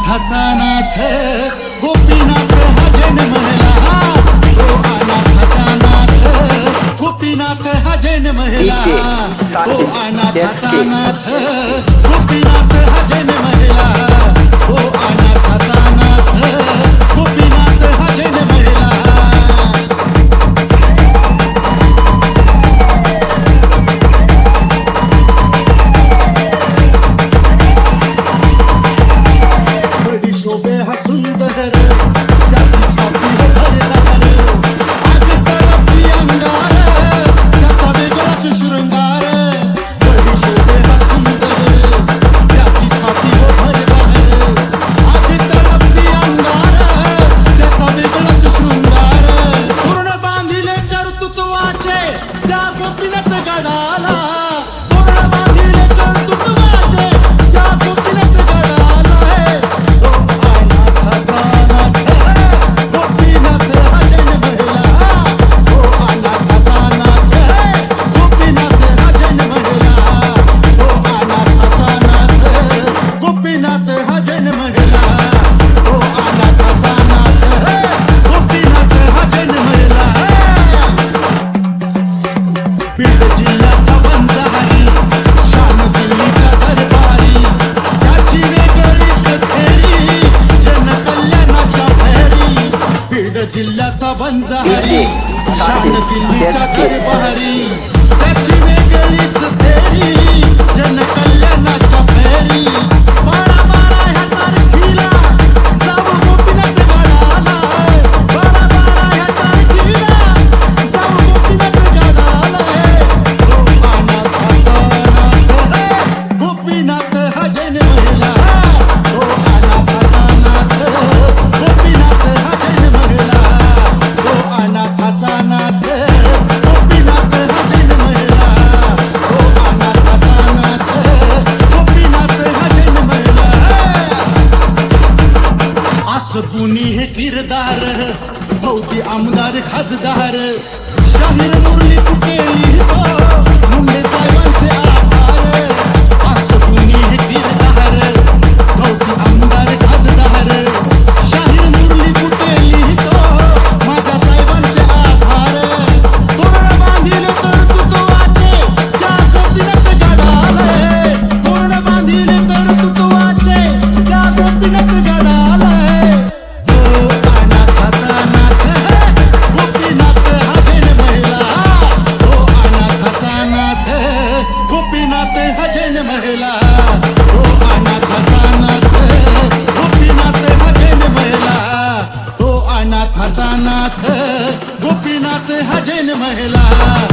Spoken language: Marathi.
अनाथाचा नाथ हो हा महिला. नाथ गोपीनाथ हा महिला. नाथ. Derdim sandım yeter बीड जिल्ह्याचा पंचहारी शान दिल्लीच्या दरबारी त्याची वेगळीच फेरी जनकल्याणाच्या फेरी जिल्ह्याचा बंजारी शान त्याची वेगळीच फेरी जनक भोवती आमदार खासदार शाहीर मुरली कुठे लिहितो मुंडे साहेबांचे पहला.